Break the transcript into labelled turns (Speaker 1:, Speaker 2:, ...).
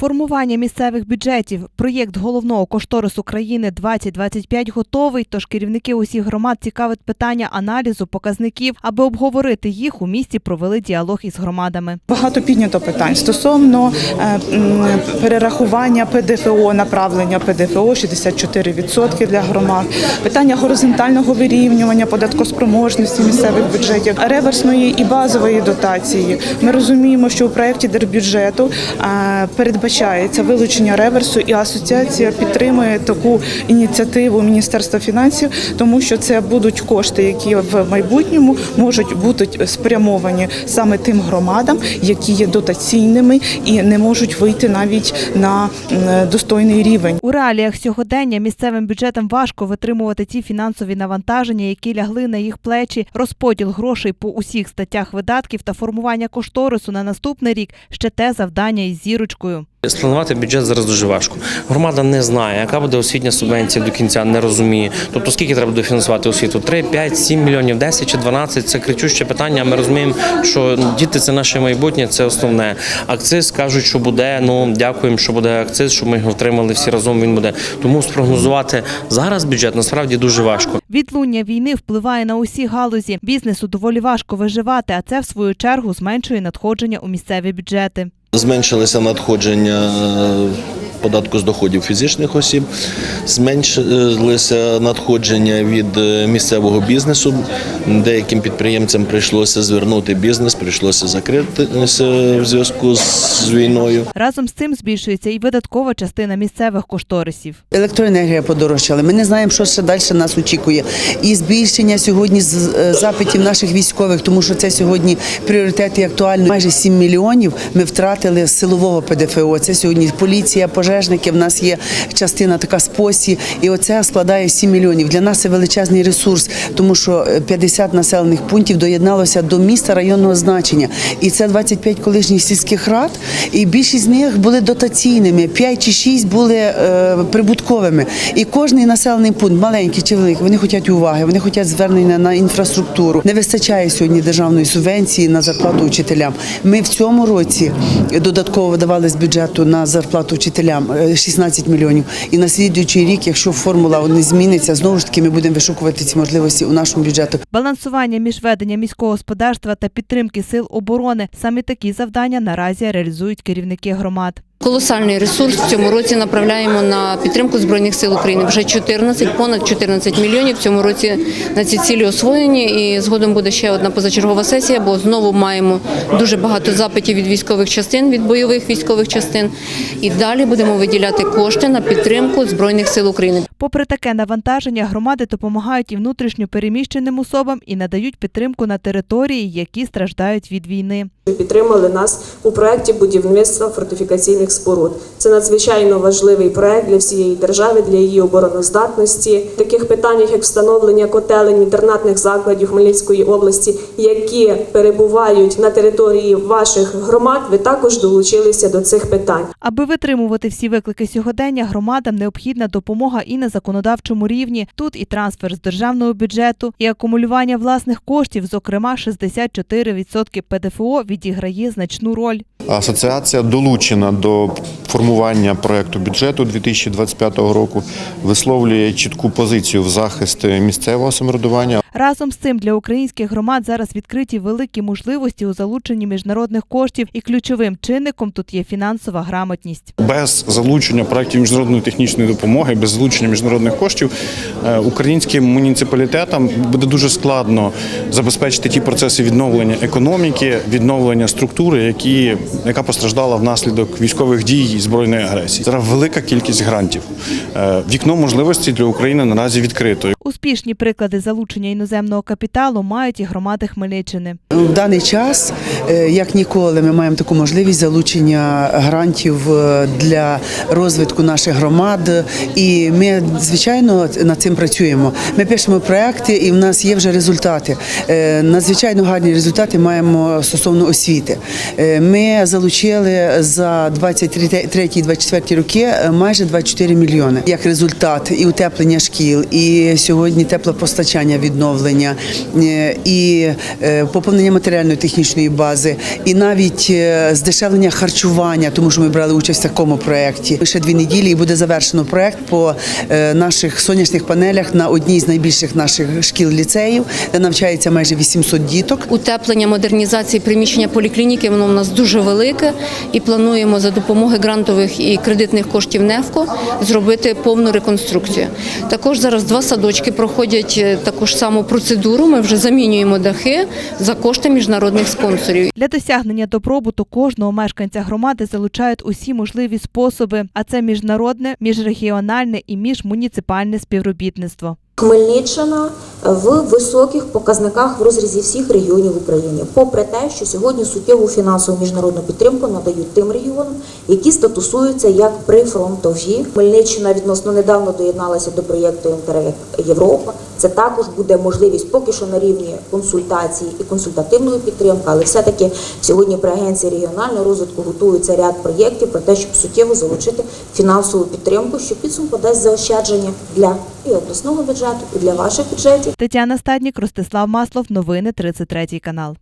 Speaker 1: Формування місцевих бюджетів. Проєкт головного кошторису країни 2025 готовий. Тож керівники усіх громад цікавить питання аналізу показників, аби обговорити їх у місті. Провели діалог із громадами.
Speaker 2: Багато піднято питань стосовно е, перерахування ПДФО, направлення ПДФО 64% для громад, питання горизонтального вирівнювання податкоспроможності місцевих бюджетів, реверсної і базової дотації. Ми розуміємо, що у проєкті держбюджету е, передбачається вилучення реверсу, і асоціація підтримує таку ініціативу Міністерства фінансів, тому що це будуть кошти, які в майбутньому можуть бути спрямовані саме тим громадам, які є дотаційними і не можуть вийти навіть на достойний рівень.
Speaker 1: У реаліях сьогодення місцевим бюджетам важко витримувати ті фінансові навантаження, які лягли на їх плечі. Розподіл грошей по усіх статтях видатків та формування кошторису на наступний рік ще те завдання із зірочкою.
Speaker 3: Спланувати бюджет зараз дуже важко. Громада не знає, яка буде освітня субвенція до кінця, не розуміє. Тобто, скільки треба дофінансувати освіту? 3, 5, 7 мільйонів, 10 чи 12 – це кричуще питання. Ми розуміємо, що діти це наше майбутнє, це основне. Акциз кажуть, що буде. Ну дякуємо, що буде акциз, щоб ми його втримали всі разом. Він буде. Тому спрогнозувати зараз бюджет насправді дуже важко.
Speaker 1: Відлуння війни впливає на усі галузі. Бізнесу доволі важко виживати, а це в свою чергу зменшує надходження у місцеві бюджети.
Speaker 4: Зменшилися надходження е, податку з доходів фізичних осіб, зменшилися надходження від е, місцевого бізнесу. Деяким підприємцям прийшлося звернути бізнес, прийшлося закритися в зв'язку з війною.
Speaker 1: Разом з цим збільшується і видаткова частина місцевих кошторисів.
Speaker 5: Електроенергія подорожчала. Ми не знаємо, що ще далі нас очікує. І збільшення сьогодні з- е, запитів наших військових, тому що це сьогодні пріоритет і актуально. Майже 7 мільйонів ми втратили з силового ПДФО. Це сьогодні поліція, пожежники. В нас є частина така з посі, і оце складає 7 мільйонів. Для нас це величезний ресурс, тому що е, 50 населених пунктів доєдналося до міста районного значення. І це 25 колишніх сільських рад, і більшість з них були дотаційними, 5 чи 6 були е, прибутковими. І кожний населений пункт, маленький чи великий, вони хочуть уваги, вони хочуть звернення на інфраструктуру. Не вистачає сьогодні державної субвенції на зарплату вчителям. Ми в цьому році додатково видавали з бюджету на зарплату вчителям е, 16 мільйонів. І на слідуючий рік, якщо формула не зміниться, знову ж таки ми будемо вишукувати ці можливості у нашому бюджету.
Speaker 1: Балансування між веденням міського господарства та підтримки сил оборони саме такі завдання наразі реалізують керівники громад.
Speaker 6: Колосальний ресурс в цьому році направляємо на підтримку збройних сил України. Вже 14, понад 14 мільйонів в цьому році на ці цілі освоєні. І згодом буде ще одна позачергова сесія, бо знову маємо дуже багато запитів від військових частин, від бойових військових частин. І далі будемо виділяти кошти на підтримку збройних сил України.
Speaker 1: Попри таке навантаження, громади допомагають і внутрішньо переміщеним особам і надають підтримку на території, які страждають від війни.
Speaker 7: Підтримали нас у проєкті будівництва фортифікаційних споруд. Це надзвичайно важливий проєкт для всієї держави, для її обороноздатності. В таких питаннях, як встановлення котелень інтернатних закладів Хмельницької області, які перебувають на території ваших громад, ви також долучилися до цих питань.
Speaker 1: Аби витримувати всі виклики сьогодення, громадам необхідна допомога і на законодавчому рівні. Тут і трансфер з державного бюджету, і акумулювання власних коштів, зокрема 64% ПДФО, відіграє значну роль.
Speaker 8: Асоціація долучена до формування проекту бюджету 2025 року, висловлює чітку позицію в захист місцевого самоврядування.
Speaker 1: Разом з цим для українських громад зараз відкриті великі можливості у залученні міжнародних коштів, і ключовим чинником тут є фінансова грамотність.
Speaker 9: Без залучення проєктів міжнародної технічної допомоги, без залучення міжнародних коштів е, українським муніципалітетам буде дуже складно забезпечити ті процеси відновлення економіки, відновлення структури, які, яка постраждала внаслідок військових дій і збройної агресії. Зараз велика кількість грантів. Е, Вікно можливостей для України наразі відкрито.
Speaker 1: Успішні приклади залучення іноземного капіталу мають і громади Хмельниччини.
Speaker 5: В даний час, е, як ніколи, ми маємо таку можливість залучення грантів е, для розвитку наших громад. І ми, звичайно, над цим працюємо. Ми пишемо проекти, і в нас є вже результати. Е, Надзвичайно гарні результати маємо стосовно освіти. Ми залучили за 23-24 роки майже 24 мільйони як результат і утеплення шкіл, і сьогодні. Сьогодні теплопостачання відновлення е, і е, поповнення матеріально-технічної бази, і навіть е, здешевлення харчування, тому що ми брали участь в такому проєкті. Ще дві неділі і буде завершено проєкт по наших сонячних панелях на одній з найбільших наших шкіл ліцеїв, де навчається майже 800 діток.
Speaker 6: Утеплення, модернізації приміщення поліклініки воно в нас дуже велике, і плануємо за допомогою грантових і кредитних коштів НЕФКО зробити повну реконструкцію. Також зараз два садочки проходять е, таку ж саму процедуру. Ми вже замінюємо дахи за кошти міжнародних спонсорів.
Speaker 1: Для досягнення добробуту кожного мешканця громади залучають усі можливі способи, а це міжнародне, міжрегіональне і міжмуніципальне співробітництво.
Speaker 10: Хмельниччина в високих показниках в розрізі всіх регіонів України, попри те, що сьогодні суттєву фінансову міжнародну підтримку надають тим регіонам, які статусуються як прифронтові. Хмельниччина відносно недавно доєдналася до проєкту «Інтеррек Європа. Це також буде можливість поки що на рівні консультації і консультативної підтримки, але все-таки сьогодні при агенції регіонального розвитку готується ряд проєктів про те, щоб суттєво залучити фінансову підтримку, що підсумку дасть заощадження для і обласного бюджету, і для ваших бюджетів.
Speaker 1: Тетяна Стаднік, Ростислав Маслов. Новини 33 канал.